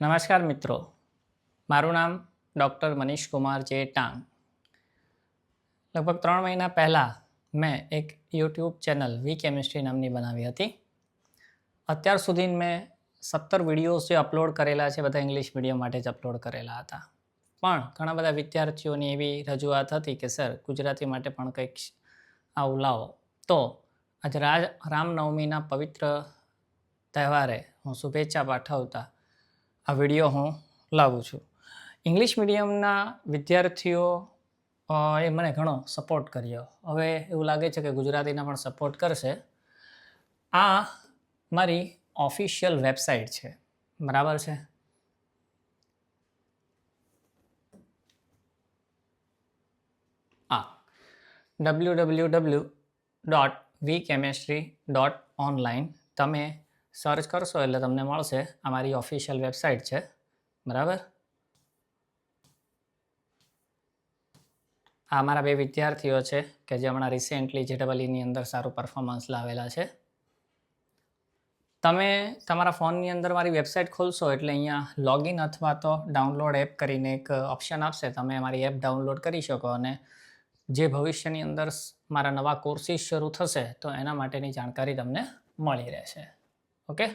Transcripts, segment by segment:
નમસ્કાર મિત્રો. મારું નામ ડૉક્ટર મનીષ કુમાર જે ટાંગ. લગભગ ત્રણ મહિના પહેલાં મેં એક યુટ્યુબ ચેનલ વી કેમિસ્ટ્રી નામની બનાવી હતી. અત્યાર સુધી મેં સત્તર વિડીયોઝ જે અપલોડ કરેલા છે, બધા ઇંગ્લિશ મીડિયમ માટે જ અપલોડ કરેલા હતા. પણ ઘણા બધા વિદ્યાર્થીઓની એવી રજૂઆત હતી કે, સર, ગુજરાતી માટે પણ કંઈક આવું લાવો. તો આજે રાજ, રામનવમીના પવિત્ર તહેવારે હું શુભેચ્છા પાઠવતા આ વીડિયો હું લાવું છું. ઇંગ્લિશ મીડિયમના વિદ્યાર્થીઓ એ મને ઘણો સપોર્ટ કર્યો. હવે એવું લાગે છે કે ગુજરાતીના પણ સપોર્ટ કરશે. આ મારી ઓફિશિયલ વેબસાઇટ છે. બરાબર છે? આ W W W dot V chemistry dot online તમે સર્ચ કરશો એટલે તમને મળશે. આ મારી ઓફિશિયલ વેબસાઇટ છે. બરાબર? આ મારા બે વિદ્યાર્થીઓ છે કે જે હમણાં રિસેન્ટલી જેડબલીની અંદર સારું પરફોર્મન્સ લાવેલા છે. તમે તમારા ફોનની અંદર મારી વેબસાઇટ ખોલશો એટલે અહીંયા લોગિન અથવા તો ડાઉનલોડ એપ કરીને એક ઓપ્શન આપશે. તમે મારી એપ ડાઉનલોડ કરી શકો અને જે ભવિષ્યની અંદર મારા નવા કોર્સિસ શરૂ થશે તો એના માટેની જાણકારી તમને મળી રહેશે. ઓકે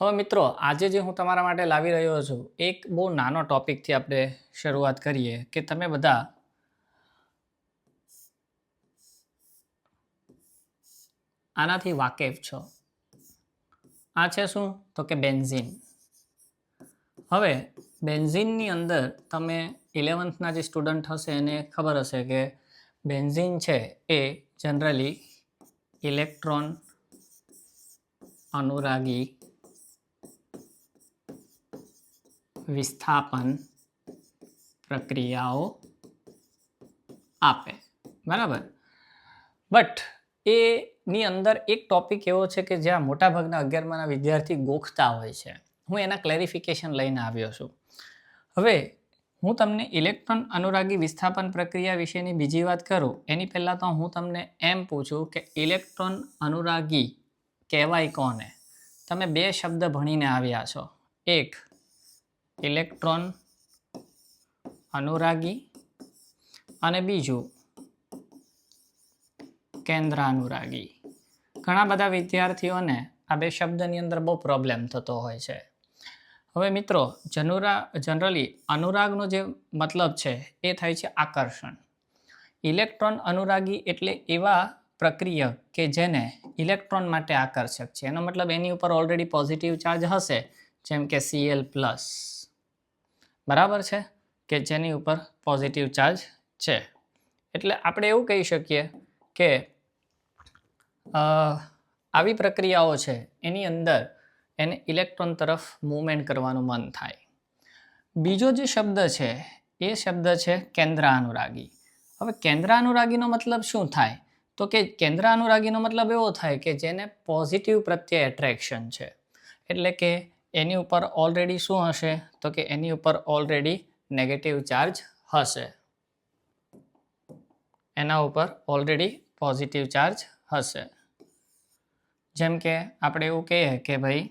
હવે મિત્રો, આજે જે હું તમારા માટે લાવી રહ્યો છું, એક બહુ નાનો ટોપિકથી આપણે શરૂઆત કરીએ કે તમે બધા આનાથી વાકેફ છો. આ છે શું? તો કે બેન્ઝીન. હવે બેન્ઝીનની અંદર તમે ઇલેવન્થના જે સ્ટુડન્ટ હશે એને ખબર હશે કે બેન્ઝીન છે એ જનરલી ઇલેક્ટ્રોન અનુરાગી વિસ્થાપન પ્રક્રિયાઓ આપે. બરાબર? બટ એની અંદર એક ટોપિક એવો છે કે જ્યાં મોટાભાગના અગિયારમાના વિદ્યાર્થી ગોખતા હોય છે. હું એના ક્લેરિફિકેશન લઈને આવ્યો છું. હવે હું તમને ઇલેક્ટ્રોન અનુરાગી વિસ્થાપન પ્રક્રિયા વિશેની બીજી વાત કરું, એની પહેલાં તો હું તમને એમ પૂછું કે ઇલેક્ટ્રોન અનુરાગી કહેવાય કોને? તમે બે શબ્દ ભણીને આવ્યા છો. એક, ઇલેક્ટ્રોન અનુરાગી અને બીજું, કેન્દ્રાનુરાગી. ઘણા બધા વિદ્યાર્થીઓને આ બે શબ્દની અંદર બહુ પ્રોબ્લેમ થતો હોય છે. હવે મિત્રો, જનુરા, જનરલી અનુરાગનો જે મતલબ છે એ થાય છે આકર્ષણ. ઇલેક્ટ્રોન અનુરાગી એટલે એવા પ્રક્રિયક કે જેને ઇલેક્ટ્રોન માટે આકર્ષક છે. એનો મતલબ એની ઉપર ઓલરેડી પોઝિટિવ ચાર્જ હશે, જેમ કે સીએલ પ્લસ બરાબર છે? કે જેની ઉપર પોઝિટિવ ચાર્જ છે. એટલે આપણે એવું કહી શકીએ કે આવી પ્રક્રિયાઓ છે, એની અંદર એને ઇલેક્ટ્રોન તરફ મૂવમેન્ટ કરવાનું મન થાય. બીજો જે શબ્દ છે, એ શબ્દ છે કેન્દ્રાનુરાગી. હવે કેન્દ્રાનુરાગીનો મતલબ શું થાય? તો કે કેન્દ્રાનુરાગીનો મતલબ એવો થાય કે જેને પોઝિટિવ પ્રત્યે એટ્રેક્શન છે. એટલે કે એની ઉપર ઓલરેડી શું હશે? તો કે એની ઉપર ઓલરેડી નેગેટિવ ચાર્જ હશે. એના ઉપર ઓલરેડી પોઝિટિવ ચાર્જ હશે. જેમ કે આપણે એવું કહીએ કે ભાઈ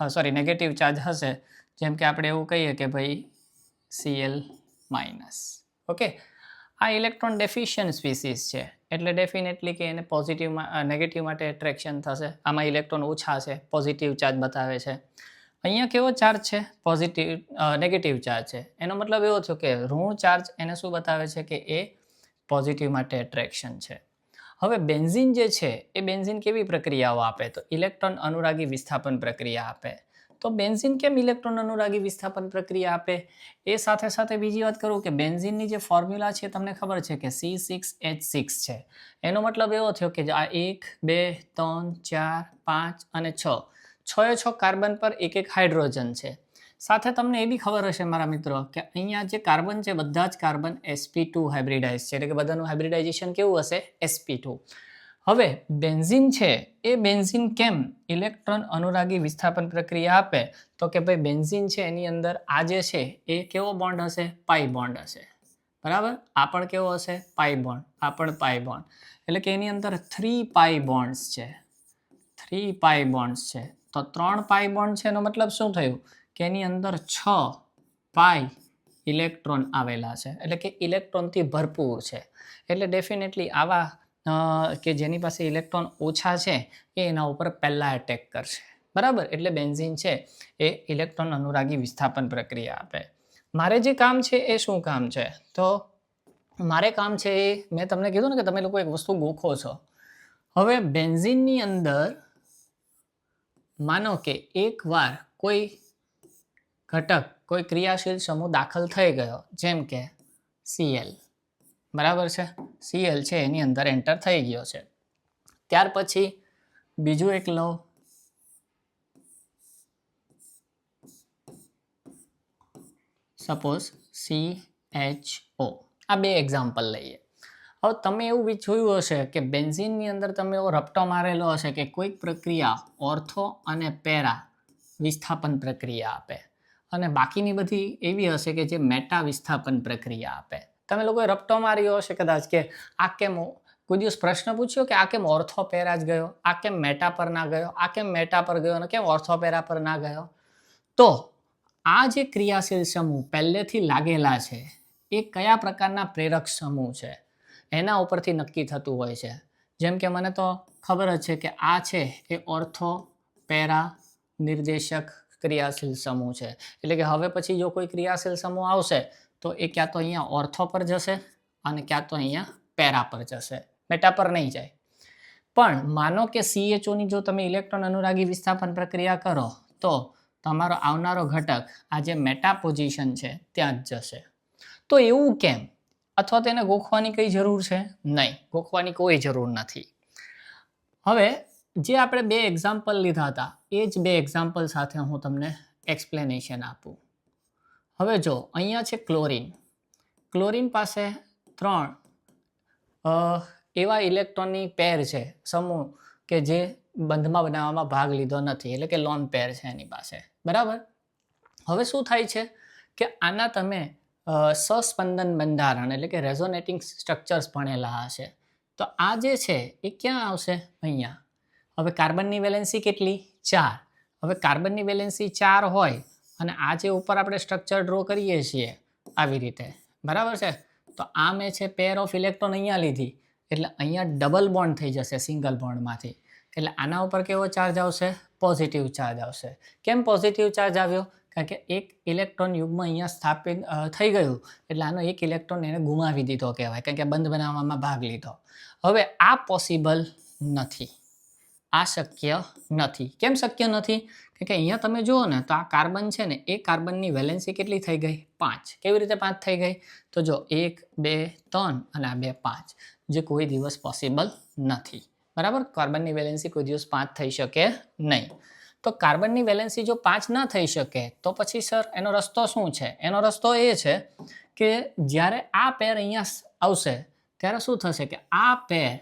સોરી નેગેટિવ ચાર્જ હશે. જેમ કે આપણે એવું કહીએ કે ભાઈ સીએલ માઇનસ ઓકે આ ઇલેક્ટ્રોન ડેફિશિયન્ટ સ્પીસીસ છે. એટલે ડેફિનેટલી કે એને પોઝિટિવમાં નેગેટિવ માટે એટ્રેક્શન થશે. આમાં ઇલેક્ટ્રોન ઓછા છે પોઝિટિવ ચાર્જ બતાવે છે. અહીંયા કેવો ચાર્જ છે? પોઝિટિવ નેગેટિવ ચાર્જ છે. એનો મતલબ એવો થયો કે ઋણ ચાર્જ એને શું બતાવે છે? કે એ પોઝિટિવ માટે એટ્રેક્શન છે. હવે બેન્ઝીન જે છે, એ બેન્ઝિન કેવી પ્રક્રિયાઓ આપે? તો ઇલેક્ટ્રોન અનુરાગી વિસ્થાપન પ્રક્રિયા આપે. તો બેન્ઝિન કેમ ઇલેક્ટ્રોન અનુરાગી વિસ્થાપન પ્રક્રિયા આપે? એ સાથે સાથે બીજી વાત કરું કે બેન્ઝીનની જે ફોર્મ્યુલા છે તમને ખબર છે કે સી સિક્સ એચ સિક્સ છે. એનો મતલબ એવો થયો કે આ એક, બે, ત્રણ, ચાર, પાંચ અને છ. છ એ છ કાર્બન પર એક એક હાઇડ્રોજન છે. સાથે તમને એ બી ખબર હશે મારા મિત્રો કે અહીંયા જે કાર્બન છે, બધા જ કાર્બન એસપી ટુ હાઇબ્રિડાઇઝ છે. એટલે કે બધાનું હાઇબ્રિડાઇઝેશન કેવું હશે? એસપી ટુ હવે બેન્ઝિન છે, એ બેન્ઝિન કેમ ઇલેક્ટ્રોન અનુરાગી વિસ્થાપન પ્રક્રિયા આપે? તો કે ભાઈ બેન્ઝિન છે, એની અંદર આ જે છે, એ કેવો બોન્ડ હશે? પાઈ બોન્ડ હશે. બરાબર? આ પણ કેવો હશે? પાઈ બોન્ડ આ પણ પાઈ બોન્ડ એટલે કે એની અંદર થ્રી પાઈ બોન્ડ્સ છે. થ્રી પાઈ બોન્ડ્સ છે. તો ત્રણ પાઈ બોન્ડ છે એનો મતલબ શું થયું? કે એની અંદર છ પાઈ ઇલેક્ટ્રોન આવેલા છે. એટલે કે ઇલેક્ટ્રોનથી ભરપૂર છે. એટલે ડેફિનેટલી આવા કે જેની પાસે ઇલેક્ટ્રોન ઓછા છે, એ એના ઉપર પહેલાં એટેક કરશે. બરાબર? એટલે બેન્ઝીન છે, એ ઇલેક્ટ્રોન અનુરાગી વિસ્થાપન પ્રક્રિયા આપે. મારે જે કામ છે, એ શું કામ છે? તો મારે કામ છે એ, મેં તમને કીધું ને કે તમે લોકો એક વસ્તુ ગોખો છો. હવે બેન્ઝીનની અંદર માનો કે એકવાર કોઈ ઘટક કોઈ ક્રિયાશીલ સમૂહ દાખલ થઈ ગયો, જેમ કે સીએલ બરાબર છે? સીએલ છે, એની અંદર એન્ટર થઈ ગયો છે. ત્યાર પછી બીજું એક લો સપોઝ સી એચ ઓ આ બે એક્ઝામ્પલ લઈએ. હવે તમે એવું બી જોયું હશે કે બેન્ઝીનની અંદર તમે એવો રપટો મારેલો હશે કે કોઈક પ્રક્રિયા ઓર્થો અને પેરા વિસ્થાપન પ્રક્રિયા આપે. અને બાકીની બધી એવી હશે કે જે મેટા વિસ્થાપન પ્રક્રિયા આપે. તમે લોકોએ રપટો માર્યો હશે કદાચ કે આ કેમ કોઈ દિવસ પ્રશ્ન પૂછ્યો કે આ કેમ ઓર્થો પેરા જ ગયો? આ કેમ મેટા પર ના ગયો? આ કેમ મેટા પર ગયો અને કેમ ઓર્થો પેરા પર ના ગયો? તો આ જે ક્રિયાશીલ સમૂહ પહેલેથી લાગેલા છે, એ કયા પ્રકારના પ્રેરક સમૂહ છે? એના ઉપરથી નક્કી થતું હોય છે. જેમ કે મને તો ખબર જ છે કે આ છે એ ઓર્થો પેરા નિર્દેશક ક્રિયાશીલ સમૂહ છે. એટલે કે હવે પછી જો કોઈ ક્રિયાશીલ સમૂહ આવશે, તો એ ક્યાં તો અહીંયા ઓર્થો પર જશે અને ક્યાં તો અહીંયા પેરા પર જશે. મેટા પર નહીં જાય. પણ માનો કે સીએચઓની જો તમે ઇલેક્ટ્રોન અનુરાગી વિસ્થાપન પ્રક્રિયા કરો, તો તમારો આવનારો ઘટક આ જે મેટા પોઝિશન છે ત્યાં જ જશે. તો એવું કેમ? અથવા તેને ગોખવાની કઈ જરૂર છે? નહીં. ગોખવાની કોઈ જરૂર નથી. હવે જે આપણે બે એક્ઝામ્પલ લીધા હતા, એ જ બે એક્ઝામ્પલ સાથે હું તમને એક્સપ્લેનેશન આપું. હવે જો, અહીંયા છે ક્લોરિન ક્લોરીન પાસે ત્રણ એવા ઇલેક્ટ્રોનની પેર છે, સમૂહ કે જે બંધમાં બનાવવામાં ભાગ લીધો નથી, એટલે કે લોન પેર છે એની પાસે. બરાબર? હવે શું થાય છે કે આના તમે સસ્પંદન બંધારણ એટલે કે રેઝોનેટિંગ સ્ટ્રક્ચર્સ ભણેલા હશે. તો આ જે છે, એ ક્યાં આવશે? અહીંયા. હવે કાર્બનની વેલેન્સી કેટલી? ચાર. હવે કાર્બનની વેલેન્સી ચાર હોય અને આ જે ઉપર આપણે સ્ટ્રક્ચર ડ્રો કરીએ છીએ આવી રીતે. બરાબર છે? તો આ મેં છે પેર ઓફ ઇલેક્ટ્રોન અહીંયા લીધી. એટલે અહીંયા ડબલ બોન્ડ થઈ જશે સિંગલ બોન્ડમાંથી એટલે આના ઉપર કેવો ચાર્જ આવશે? પોઝિટિવ ચાર્જ આવશે. કેમ પોઝિટિવ ચાર્જ આવ્યો? કારણ કે એક ઇલેક્ટ્રોન યુગમાં અહીંયા સ્થાપિત થઈ ગયું. એટલે આનો એક ઇલેક્ટ્રોન એને ગુમાવી દીધો કહેવાય. કારણ કે બંધ બનાવવામાં ભાગ લીધો. હવે આ પોસિબલ નથી. આ શક્ય નથી. કેમ શક્ય નથી? કારણ કે અહીંયા તમે જુઓ ને, તો આ કાર્બન છે ને, એ કાર્બનની વેલેન્સી કેટલી થઈ ગઈ? પાંચ. કેવી રીતે પાંચ થઈ ગઈ? તો જો એક, બે, ત્રણ અને આ બે, પાંચ. જે કોઈ દિવસ પોસિબલ નથી. બરાબર? કાર્બનની વેલેન્સી કોઈ દિવસ પાંચ થઈ શકે નહીં. તો કાર્બનની વેલેન્સી જો પાંચ ન થઈ શકે, તો પછી સર, એનો રસ્તો શું છે? એનો રસ્તો એ છે કે જ્યારે આ પેર અહીંયા આવશે, ત્યારે શું થશે કે આ પેર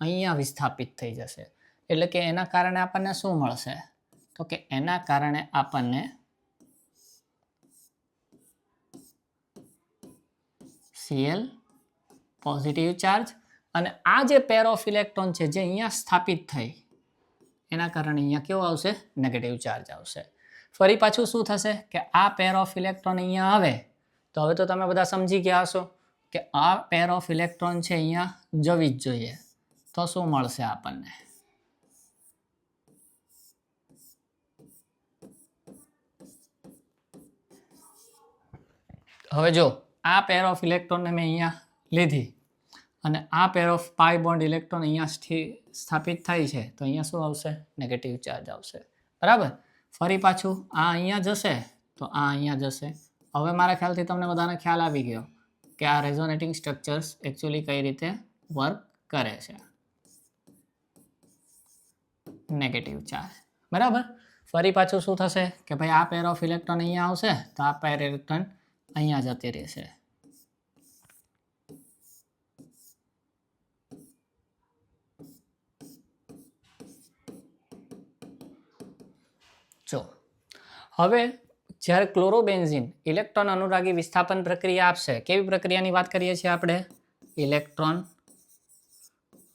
અહીંયા વિસ્થાપિત થઈ જશે. એટલે કે એના કારણે આપણને શું મળશે? તો કે એના કારણે આપણને સીએલ પોઝિટિવ ચાર્જ અને આ જે પેર ઓફ ઇલેક્ટ્રોન છે, જે અહીંયા સ્થાપિત થઈ, એના કારણે અહીંયા કેવો આવશે? નેગેટિવ ચાર્જ આવશે. ફરી પાછું શું થશે? કે આ પેર ઓફ ઇલેક્ટ્રોન અહીંયા આવે, તો હવે તો તમે બધા સમજી ગયા હશો કે આ પેર ઓફ ઇલેક્ટ્રોન છે અહીંયા જવી જ જોઈએ. તો શું મળશે આપણને? હવે જો, આ પેર ઓફ ઇલેક્ટ્રોનને મેં અહીંયા લીધી અને આ pair of pi bond electron અહીંયા સ્થાપિત થાય છે, તો અહીંયા શું આવશે? નેગેટિવ ચાર્જ આવશે. બરાબર? ફરી પાછું, આ અહીંયા જશે, તો આ અહીંયા જશે. હવે મારા ખ્યાલથી તમને બધાને ખ્યાલ આવી ગયો કે આ રેઝોનેટિંગ સ્ટ્રક્ચર્સ એકચ્યુઅલી કઈ રીતે વર્ક કરે છે. નેગેટિવ ચાર્જ બરાબર? ફરી પાછું શું થશે? કે ભાઈ આ પેર ઓફ ઇલેક્ટ્રોન અહીંયા આવશે, તો આ પેર ઇલેક્ટ્રોન અહીંયા જતી રહેશે. જો, હવે જ્યારે ક્લોરોબેન્ઝિન ઇલેક્ટ્રોન અનુરાગી વિસ્થાપન પ્રક્રિયા આપશે, કેવી પ્રક્રિયાની વાત કરીએ છીએ આપણે? ઇલેક્ટ્રોન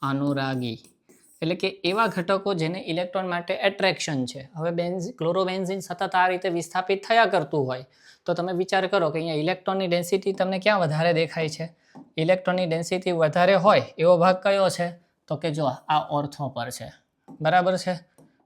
અનુરાગી. એટલે કે એવા ઘટકો જેને ઇલેક્ટ્રોન માટે એટ્રેક્શન છે. હવે બેન્ઝ, ક્લોરોબેન્ઝિન સતત આ રીતે વિસ્થાપિત થયા કરતું હોય, તો તમે વિચાર કરો કે અહીંયા ઇલેક્ટ્રોનની ડેન્સિટી તમને ક્યાં વધારે દેખાય છે? ઇલેક્ટ્રોનની ડેન્સિટી વધારે હોય એવો ભાગ કયો છે? તો કે જો આ ઓર્થો પર છે. બરાબર છે?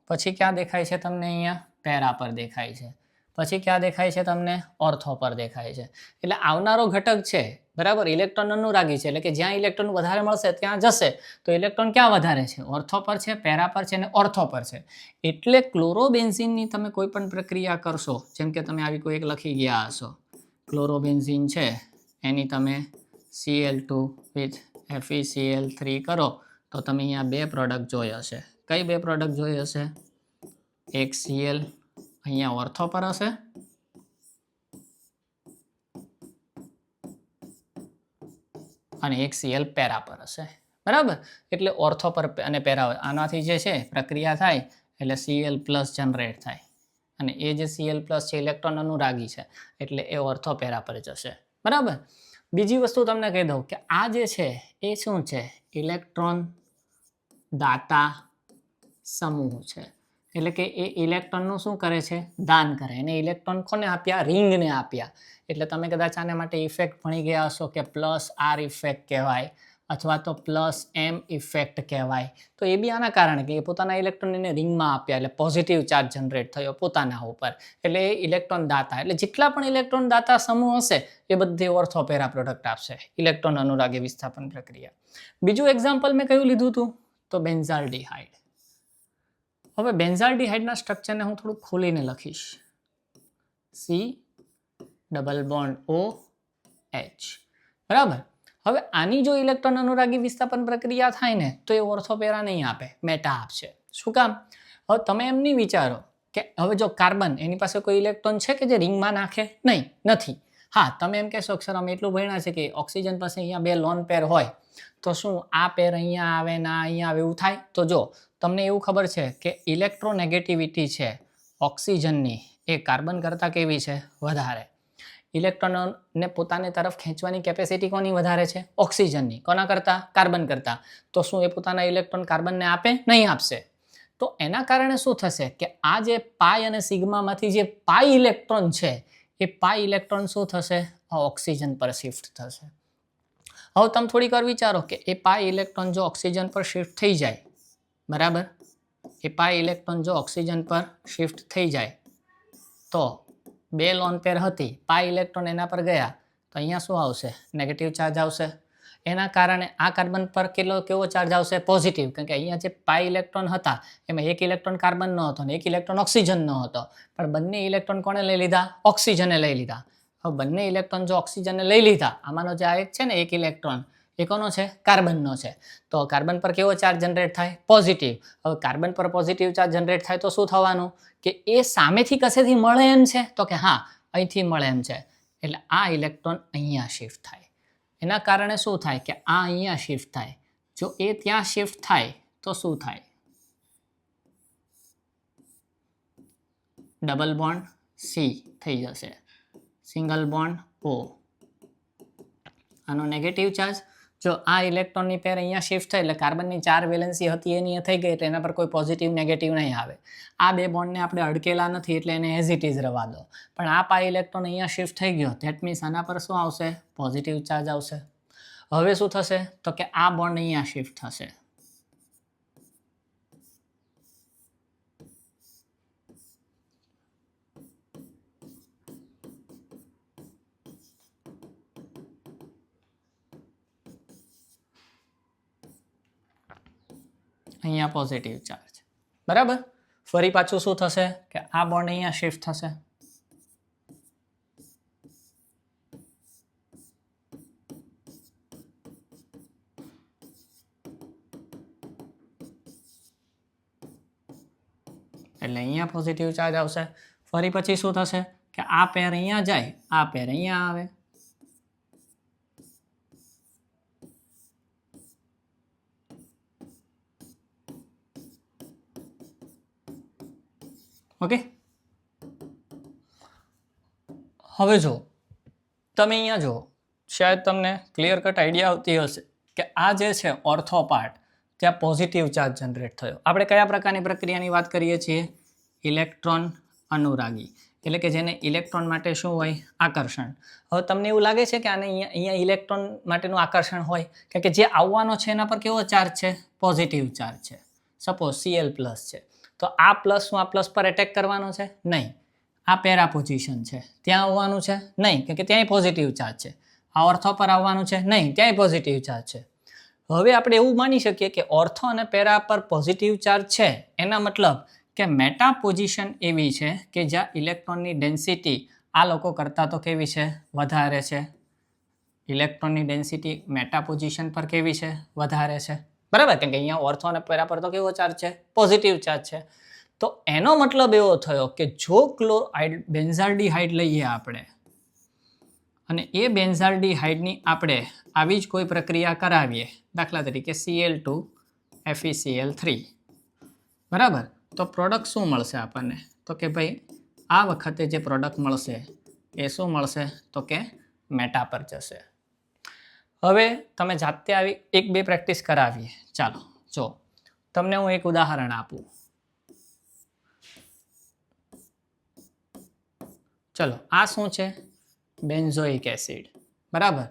પછી ક્યાં દેખાય છે તમને અહીંયા? પેરા પર દેખાય છે. પછી ક્યાં દેખાય છે તમને? ઓર્થો પર દેખાય છે. એટલે આવનારો ઘટક છે બરાબર? ઇલેક્ટ્રોન અનુરાગી છે. એટલે કે જ્યાં ઇલેક્ટ્રોન વધારે મળશે, ત્યાં જશે. તો ઇલેક્ટ્રોન ક્યાં વધારે છે? ઓર્થો પર છે પેરા પર છે અને ઓર્થો પર છે. એટલે ક્લોરોબેન્ઝિનની તમે કોઈ પણ પ્રક્રિયા કરશો, જેમ કે તમે આવી કોઈ એક લખી ગયા હશો. ક્લોરોબેન્ઝિન છે, એની તમે C L two with F E C L three કરો, તો તમે અહીંયા બે પ્રોડક્ટ જોઈ હશે. કઈ બે પ્રોડક્ટ જોઈ હશે? એક સીએલ અહીંયા ઓર્થો પર હશે. અને એક સીએલ પેરા પર હશે. બરાબર? એટલે ઓર્થો પર અને પેરા આનાથી જે છે, પ્રક્રિયા થાય એટલે સીએલ પ્લસ જનરેટ થાય. અને એ જે સીએલ પ્લસ છે ઇલેક્ટ્રોન અનુરાગી છે, એટલે એ ઓર્થો પેરા પર જશે. બરાબર? બીજી વસ્તુ તમને કહી દઉં કે આ જે છે, એ શું છે? ઇલેક્ટ્રોન દાતા સમૂહ છે. એટલે કે એ ઇલેક્ટ્રોનનું શું કરે છે? દાન કરે. એને ઇલેક્ટ્રોન કોને આપ્યા? રિંગને આપ્યા. એટલે તમે કદાચ આને માટે ઇફેક્ટ ભણી ગયા હશો કે પ્લસ આર ઇફેક્ટ કહેવાય અથવા તો પ્લસ એમ ઇફેક્ટ કહેવાય. તો એ બી આના કારણે કે એ પોતાના ઇલેક્ટ્રોન એને રિંગમાં આપ્યા એટલે પોઝિટિવ ચાર્જ જનરેટ થયો પોતાના ઉપર. એટલે એ ઇલેક્ટ્રોન દાતા. એટલે જેટલા પણ ઇલેક્ટ્રોન દાતા સમૂહ હશે, એ બધી ઓર્થોપેરા પ્રોડક્ટ આપશે. ઇલેક્ટ્રોન અનુરાગી વિસ્થાપન પ્રક્રિયા. બીજું એક્ઝામ્પલ મેં કયું લીધું હતું? તો બેન્ઝાલ્ડિહાઇડ હવે બેન્ઝાલ્ડિહાઇડના સ્ટ્રક્ચરને હું થોડું ખોલીને લખીશ. C, double bond O, H. બરાબર? હવે આની જો ઇલેક્ટ્રોન અનુરાગી વિસ્થાપન પ્રક્રિયા થાય ને, તો એ ઓર્થોપેરા નહીં આપે, મેટા આપશે. શું કામ? હવે તમે એમ નહીં વિચારો કે હવે જો કાર્બન, એની પાસે કોઈ ઇલેક્ટ્રોન છે કે જે રિંગમાં નાખે? નહીં, નથી. હા, તમે એમ કહેશો, અક્ષર, અમે એટલું ભણ્યા છે કે ઓક્સિજન પાસે અહીંયા બે લોન પેર હોય, તો શું આ પેર અહીંયા આવે ના અહીંયા આવે? એવું થાય? તો જો, તમને એવું ખબર છે કે ઇલેક્ટ્રોનેગેટિવિટી છે ઓક્સિજનની એ કાર્બન કરતાં કેવી છે? વધારે. ઇલેક્ટ્રોનને પોતાની તરફ ખેંચવાની કેપેસિટી કોની વધારે છે? ઓક્સિજનની. કોના કરતાં? કાર્બન કરતાં. તો શું એ પોતાના ઇલેક્ટ્રોન કાર્બનને આપે? નહીં આપશે. તો એના કારણે શું થશે કે આ જે પાય અને સિગ્મામાંથી જે પાય ઇલેક્ટ્રોન છે એ પાઈ ઇલેક્ટ્રોન શું થશે? આ ઓક્સિજન પર શિફ્ટ થશે. હવે તમે થોડીક વાર વિચારો કે એ પાઈ ઇલેક્ટ્રોન જો ઓક્સિજન પર શિફ્ટ થઈ જાય, બરાબર? એ પાઈ ઇલેક્ટ્રોન જો ઓક્સિજન પર શિફ્ટ થઈ જાય, તો બે લોન પેર હતી, પાઈ ઇલેક્ટ્રોન એના પર ગયા, તો અહીંયા શું આવશે? નેગેટિવ ચાર્જ આવશે. એના કારણે આ કાર્બન પર કેટલો, કેવો ચાર્જ આવશે? પોઝિટિવ કારણ કે અહીંયા જે પાઈ ઇલેક્ટ્રોન હતા, એમાં એક ઇલેક્ટ્રોન કાર્બનનો હતો ને એક ઇલેક્ટ્રોન ઓક્સિજનનો હતો. પણ બંને ઇલેક્ટ્રોન કોણે લઈ લીધા? ઓક્સિજને લઈ લીધા. હવે બંને ઇલેક્ટ્રોન જો ઓક્સિજનને લઈ લીધા, આમાંનો જે આ એક છે ને, એક ઇલેક્ટ્રોન એ કોનો છે? કાર્બનનો છે. તો કાર્બન પર કેવો ચાર્જ જનરેટ થાય? પોઝિટિવ હવે કાર્બન પર પોઝિટિવ ચાર્જ જનરેટ થાય તો શું થવાનું? કે એ સામેથી કશેથી મળે એમ છે? તો કે હા, અહીંથી મળે એમ છે. એટલે આ ઇલેક્ટ્રોન અહીંયા શિફ્ટ થાય. એના કારણે શું થાય કે આ અહીંયા શિફ્ટ થાય. જો એ ત્યાં શિફ્ટ થાય, તો શું થાય? ડબલ બોન્ડ સી થઈ જશે. સિંગલ બોન્ડ ઓ આનો નેગેટિવ ચાર્જ જો આ ઇલેક્ટ્રોનની પેર અહીંયા શિફ્ટ થાય એટલે કાર્બનની ચાર વેલેન્સી હતી, એની થઈ ગઈ એટલે એના પર કોઈ પોઝિટિવ નેગેટિવ નહીં આવે. આ બે બોન્ડને આપણે અડકેલા નથી એટલે એને એઝ ઇટ ઇઝ રવા દો. પણ આ પાઈ ઇલેક્ટ્રોન અહીંયા શિફ્ટ થઈ ગયો ધેટ મીન્સ આના પર શું આવશે? પોઝિટિવ ચાર્જ આવશે. હવે શું થશે? તો કે આ બોન્ડ અહીંયા શિફ્ટ થશે. અહીંયા પોઝિટિવ ચાર્જ બરાબર? ફરી પાછું શું થશે? કે આ બોન્ડ અહીંયા શિફ્ટ થશે. એટલે અહીંયા પોઝિટિવ ચાર્જ આવશે. ફરી પછી શું થશે? કે આ પેર અહીંયા જાય, આ પેર અહીંયા આવે. ઓકે? હવે જો તમે અહીંયા જો શાયદ તમને ક્લિયર કટ આઈડિયા આવતી હશે કે આ જે છે ઓર્થો પાર્ટ ત્યાં પોઝિટિવ ચાર્જ જનરેટ થયો. આપણે કયા પ્રકારની પ્રક્રિયાની વાત કરીએ છીએ? ઇલેક્ટ્રોન અનુરાગી. એટલે કે જેને ઇલેક્ટ્રોન માટે શું હોય? આકર્ષણ. હવે તમને એવું લાગે છે કે આને અહીંયા અહીંયા ઇલેક્ટ્રોન માટેનું આકર્ષણ હોય? કારણ કે જે આવવાનો છે એના પર કેવો ચાર્જ છે? પોઝિટિવ ચાર્જ છે. સપોઝ સીએલ પ્લસ છે. તો આ પ્લસનું આ પ્લસ પર એટેક કરવાનો છે? નહીં. આ પેરા પોઝિશન છે. ત્યાં આવવાનું છે? નહીં. કેમ કે ત્યાંય પોઝિટિવ ચાર્જ છે. આ ઓર્થો પર આવવાનું છે? નહીં. ત્યાંય પોઝિટિવ ચાર્જ છે. હવે આપણે એવું માની શકીએ કે ઓર્થો અને પેરા પર પોઝિટિવ ચાર્જ છે. એના મતલબ કે મેટા પોઝિશન એવી છે કે જ્યાં ઇલેક્ટ્રોનની ડેન્સિટી આ લોકો કરતાં તો કેવી છે? વધારે છે. ઇલેક્ટ્રોનની ડેન્સિટી મેટા પોઝિશન પર કેવી છે? વધારે છે. બરાબર? કેમ કે અહીંયા ઓર્થો અને પેરા પર તો કેવો ચાર્જ છે? પોઝિટિવ ચાર્જ છે. તો એનો મતલબ એવો થયો કે જો ક્લોરાઇડ બેન્ઝાલ્ડીહાઇડ લઈએ આપણે, અને એ બેન્ઝાલ્ડીહાઇડની આપણે આવી જ કોઈ પ્રક્રિયા કરાવીએ, દાખલા તરીકે સીએલ ટુ એફઈસીએલ થ્રી બરાબર? તો પ્રોડક્ટ શું મળશે આપણને? તો કે ભાઈ, આ વખતે જે પ્રોડક્ટ મળશે, એ શું મળશે? તો કે મેટા પર જશે. હવે તમે જાતે આવી એક બે પ્રેક્ટિસ કરાવીએ. ચાલો, જો, તમને હું એક ઉદાહરણ આપું. ચલો, આ શું છે? Benzoic acid. બરાબર?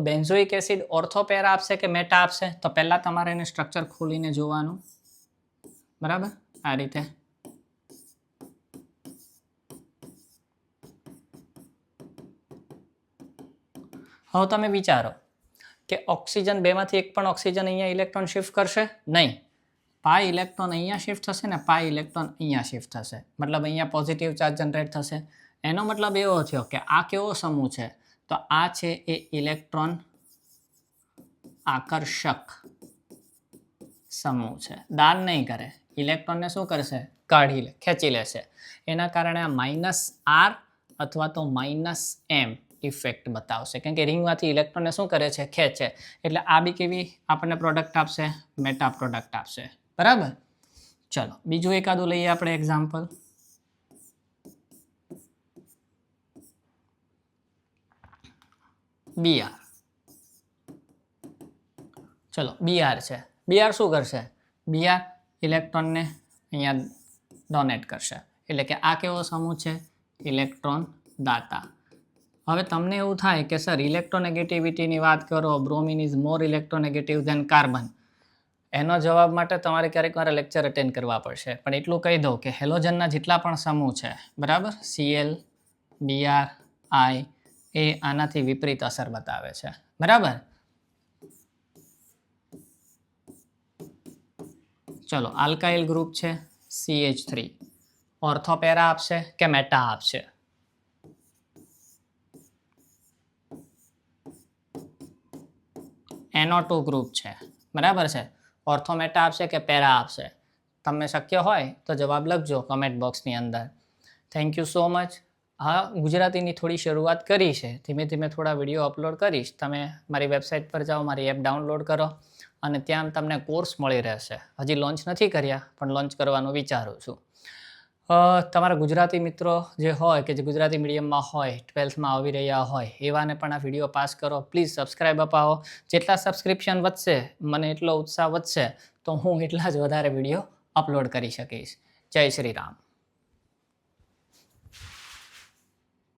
બેન્ઝોઇક એસિડ ઓર્થોપેરા આપશે કે મેટા આપશે? તો પહેલાં તમારે એને સ્ટ્રક્ચર ખોલીને જોવાનું. બરાબર? આ રીતે. હવે તમે વિચારો. કે ઓક્સિજન બેમાંથી એક પણ ઓક્સિજન અહીંયા ઇલેક્ટ્રોન શિફ્ટ કરશે? નહીં. પાય ઇલેક્ટ્રોન અહીંયા શિફ્ટ થશે ને પાય ઇલેક્ટ્રોન અહીંયા શિફ્ટ થશે. મતલબ અહીંયા પોઝિટિવ ચાર્જ જનરેટ થશે. એનો મતલબ એવો થયો કે આ કેવો સમૂહ છે? તો આ છે એ ઇલેક્ટ્રોન આકર્ષક સમૂહ છે. દાન નહીં કરે. ઇલેક્ટ્રોનને શું કરશે? કાઢી લે, ખેંચી લેશે. એના કારણે આ માઇનસ આર અથવા તો માઇનસ એમ ઇફેક્ટ બતાવશે. કેમ કે રિંગમાંથી ઇલેક્ટ્રોનને શું કરે છે? ખેંચે. એટલે આ બી કેવી આપણને પ્રોડક્ટ આપશે? મેટા પ્રોડક્ટ આપશે. બરાબર? ચલો, બીજું એકાદું લઈએ આપણે એક્ઝામ્પલ બીઆર ચલો બીઆર છે. બીઆર શું કરશે? બીઆર ઇલેક્ટ્રોનને અહીંયા ડોનેટ કરશે. એટલે કે આ કેવો સમૂહ છે? ઇલેક્ટ્રોન દાતા. હવે તમને એવું થાય કે, સર ઇલેક્ટ્રોનેગેટિવિટીની વાત કરો bromine is more electronegative than carbon એનો જવાબ માટે તમારે ક્યારેક મારે લેક્ચર અટેન્ડ કરવા પડશે. પણ એટલું કહી દઉં કે, હેલોજનના જેટલા પણ સમૂહ છે, બરાબર? સીએલ બીઆર આઈ એ આનાથી વિપરીત અસર બતાવે છે. બરાબર? ચલો આલ્કાઇલ ગ્રુપ છે C H three ortho para આપશે કે મેટા આપશે? એનો ટુ ગ્રુપ છે. બરાબર છે? ઓર્થોમેટા આપશે કે પેરા આપશે? તમને શક્ય હોય તો જવાબ લખજો કમેન્ટ બોક્સની અંદર. થેન્ક યુ સો મચ હા, ગુજરાતીની થોડી શરૂઆત કરી છે. ધીમે ધીમે થોડા વીડિયો અપલોડ કરીશ. તમે મારી વેબસાઇટ પર જાઓ, મારી એપ ડાઉનલોડ કરો અને ત્યાં તમને કોર્સ મળી રહેશે. હજી લોન્ચ નથી કર્યા, પણ લોન્ચ કરવાનું વિચારું છું. તમારા ગુજરાતી મિત્રો જે હોય કે જે ગુજરાતી મીડિયમમાં હોય ટ્વેલ્થમાં આવી રહ્યા હોય, એવાને પણ આ વીડિયો પાસ કરો. પ્લીઝ સબસ્ક્રાઈબ અપાવો. જેટલા સબસ્ક્રિપ્શન વધશે, મને એટલો ઉત્સાહ વધશે, તો હું એટલા જ વધારે વીડિયો અપલોડ કરી શકીશ. જય શ્રી રામ.